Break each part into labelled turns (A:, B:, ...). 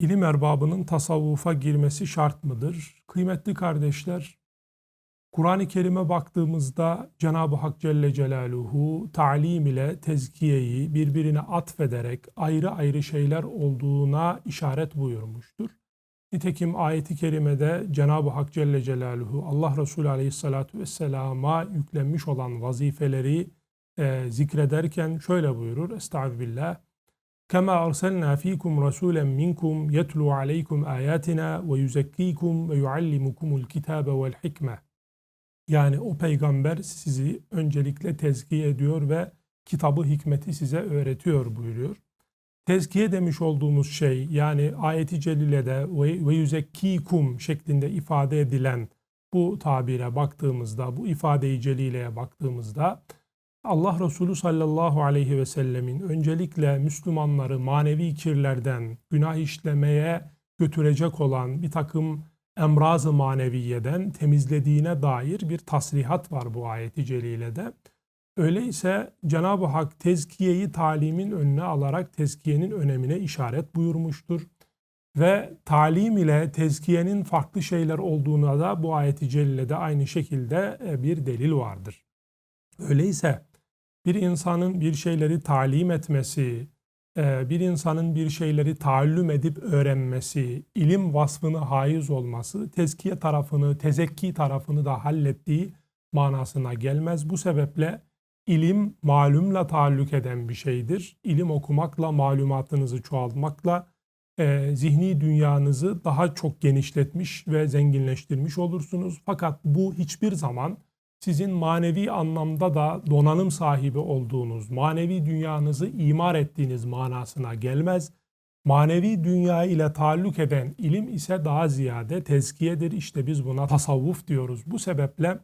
A: İlim erbabının tasavvufa girmesi şart mıdır? Kıymetli kardeşler, Kur'an-ı Kerim'e baktığımızda Cenab-ı Hak Celle Celaluhu talim ile tezkiyeyi birbirine atfederek ayrı ayrı şeyler olduğuna işaret buyurmuştur. Nitekim ayeti kerimede Cenab-ı Hak Celle Celaluhu Allah Resulü Aleyhisselatü Vesselam'a yüklenmiş olan vazifeleri e, zikrederken şöyle buyurur. Estağfirullah. Kema arsalna fikum rasulen minkum yetlu aleykum ayatina ve yuzekkikum ve yuallimukumul kitabe vel. Yani o peygamber sizi öncelikle tezkiye ediyor ve kitabı hikmeti size öğretiyor buyuruyor. Tezkiye demiş olduğumuz şey yani ayeti celilede ve yüzekkikum şeklinde ifade edilen bu tabire baktığımızda, bu ifade-i celileye baktığımızda Allah Resulü sallallahu aleyhi ve sellemin öncelikle Müslümanları manevi kirlerden, günah işlemeye götürecek olan bir takım emraz-ı maneviyeden temizlediğine dair bir tasrihat var bu ayeti celilede. Öyleyse Cenab-ı Hak tezkiyeyi talimin önüne alarak tezkiyenin önemine işaret buyurmuştur. Ve talim ile tezkiyenin farklı şeyler olduğuna da bu ayeti celilede aynı şekilde e, bir delil vardır. Öyleyse bir insanın bir şeyleri talim etmesi, e, bir insanın bir şeyleri taallüm edip öğrenmesi, ilim vasfını haiz olması, tezkiye tarafını, tezekki tarafını da hallettiği manasına gelmez. Bu sebeple ilim malumla taalluk eden bir şeydir. İlim okumakla, malumatınızı çoğaltmakla e, zihni dünyanızı daha çok genişletmiş ve zenginleştirmiş olursunuz. Fakat bu hiçbir zaman sizin manevi anlamda da donanım sahibi olduğunuz, manevi dünyanızı imar ettiğiniz manasına gelmez. Manevi dünya ile taalluk eden ilim ise daha ziyade tezkiyedir. İşte biz buna tasavvuf diyoruz. Bu sebeple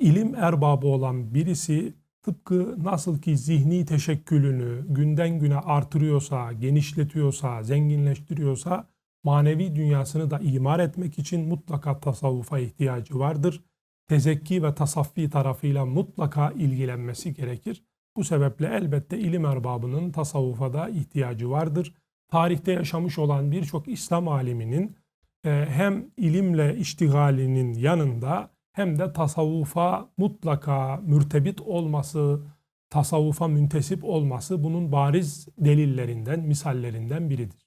A: ilim erbabı olan birisi tıpkı nasıl ki zihni teşekkülünü günden güne artırıyorsa, genişletiyorsa, zenginleştiriyorsa manevi dünyasını da imar etmek için mutlaka tasavvufa ihtiyacı vardır tezekki ve tasaffi tarafıyla mutlaka ilgilenmesi gerekir. Bu sebeple elbette ilim erbabının tasavvufa da ihtiyacı vardır. Tarihte yaşamış olan birçok İslam aliminin e, hem ilimle iştigalinin yanında hem de tasavvufa mutlaka mürtebit olması, tasavvufa müntesip olması bunun bariz delillerinden, misallerinden biridir.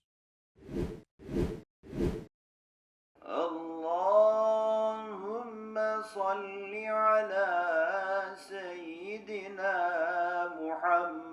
B: صل على سيدنا محمد